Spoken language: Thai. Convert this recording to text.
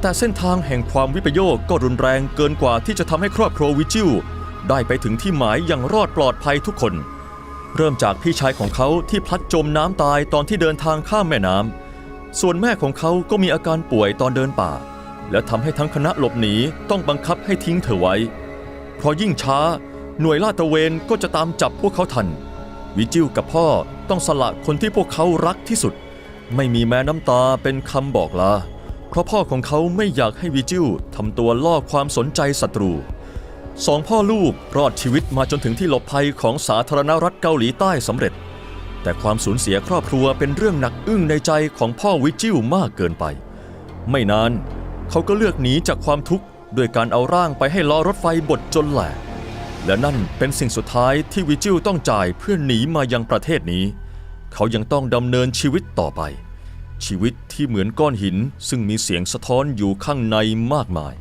แต่เส้นทางแห่งความวิปโยคก็รุนแรงเกินกว่าที่จะทำให้ครอบครัววิจิวได้ไปถึงที่หมายอย่างรอดปลอดภัยทุกคน เริ่มจากพี่ชายของเขาที่พลัดจมน้ำตายตอนที่เดินทางข้ามแม่น้ำส่วนแม่ของเขาก็มีอาการป่วยตอนเดินป่า และทำให้ทั้งคณะหลบหนีต้องบังคับให้ทิ้งเธอไว้ เพราะยิ่งช้า หน่วยลาดตระเวนก็จะตามจับพวกเขาทัน วิจิวกับพ่อต้องสละคนที่พวกเขารักที่สุด ไม่มีแม้น้ำตาเป็นคำบอกลา เพราะพ่อของเขาไม่อยากให้วิจิวทำตัวล่อความสนใจศัตรูสองพ่อลูกรอดชีวิตมาจนถึงที่หลบภัยของสาธารณรัฐเกาหลีใต้สำเร็จ แต่ความสูญเสียครอบครัวเป็นเรื่องหนักอึ้งในใจของพ่อวิจิวมากเกินไป ไม่นานเขาก็เลือกหนีจากความทุกข์ด้วยการเอาร่างไปให้ล้อรถไฟบดจนแหลกและนั่นเป็นสิ่งสุดท้ายที่วิจิวต้องจ่ายเพื่อหนีมายังประเทศนี้ เขายังต้องดำเนินชีวิตต่อไป ชีวิตที่เหมือนก้อนหินซึ่งมีเสียงสะท้อนอยู่ข้างในมากมาย